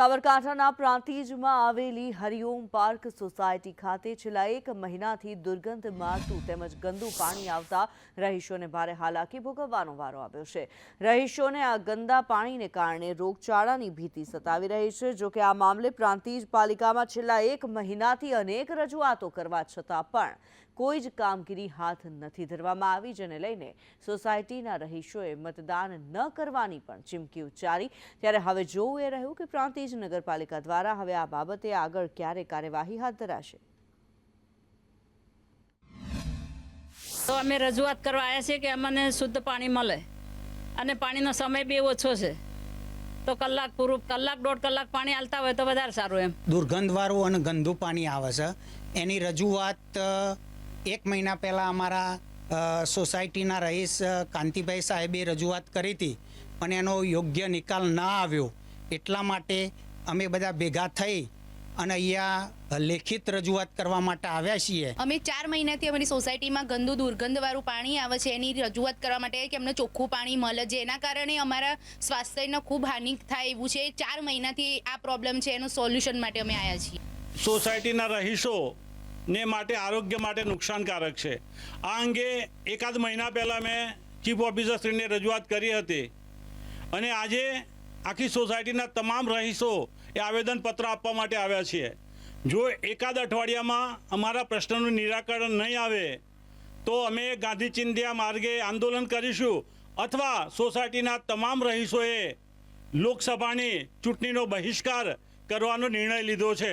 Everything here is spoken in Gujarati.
સાબરકાંઠાના પ્રાંતિજમાં આવેલી હરિઓમ પાર્ક સોસાયટી ખાતે છેલ્લા એક મહિનાથી દુર્ગંધ મારતું તેમજ ગંદુ પાણી આવતા રહીશોને ભારે હાલાકી ભોગવવાનો વારો આવ્યો છે. રહીશોને આ ગંદા પાણીને કારણે રોગચાળાની ભીતિ સતાવી રહી છે. જોકે આ મામલે પ્રાંતિજ પાલિકામાં છેલ્લા એક મહિનાથી અનેક રજૂઆતો કરવા છતાં પણ કોઈ જ કામગીરી હાથ નથી ધરવામાં આવી, જેને લઈને સોસાયટીના રહીશોએ મતદાન ન કરવાની પણ ચીમકી ઉચ્ચારી. ત્યારે હવે જોવું એ રહ્યું કે પ્રાંતિજ નગરપાલિકા દ્વારા હવે આ બાબતે આગળ ક્યારે કાર્યવાહી હાથ ધરાશે? તો અમે રજૂઆત કરવા આવ્યા છીએ કે અમને શુદ્ધ પાણી મળે અને પાણીનો સમય બી ઓછો છે. તો કલાક પૂરું કલાક દોઢ કલાક પાણી આવતા હોય તો વધારે સારું એમ. દુર્ગંધવાળું અને ગંદુ પાણી આવે છે. એની રજૂઆત એક મહિના પહેલાં અમારા સોસાયટીના રહીશ કાંતિભાઈ સાહેબે રજૂઆત કરી હતી. પણ એનો યોગ્ય નિકાલ ના આવ્યો. એટલા માટે અમે બધા ભેગા થઈ અને અહીંયા લેખિત રજૂઆત કરવા માટે આવ્યા છીએ. અમે ચાર મહિનાથી અમારી સોસાયટીમાં ગંદુ દુર્ગંધવાળું પાણી આવે છે એની રજૂઆત કરવા માટે કે અમને ચોખ્ખું પાણી મળે છે. એના કારણે અમારા સ્વાસ્થ્યને ખૂબ હાનિ થાય એવું છે. ચાર મહિનાથી આ પ્રોબ્લેમ છે એનું સોલ્યુશન માટે અમે આવ્યા છીએ. સોસાયટીના રહીશો ને માટે આરોગ્ય માટે નુકસાનકારક છે. આ અંગે એકાદ મહિના પહેલાં મેં ચીફ ઓફિસરશ્રીને રજૂઆત કરી હતી. અને આજે આખી સોસાયટીના તમામ રહીશો એ આવેદનપત્ર આપવા માટે આવ્યા છીએ જો એકાદ અઠવાડિયામાં અમારા પ્રશ્નનું નિરાકરણ નહીં આવે, તો અમે ગાંધી ચિંધ્યા માર્ગે આંદોલન કરીશું અથવા સોસાયટીના તમામ રહીશોએ લોકસભાની ચૂંટણીનો બહિષ્કાર કરવાનો નિર્ણય લીધો છે.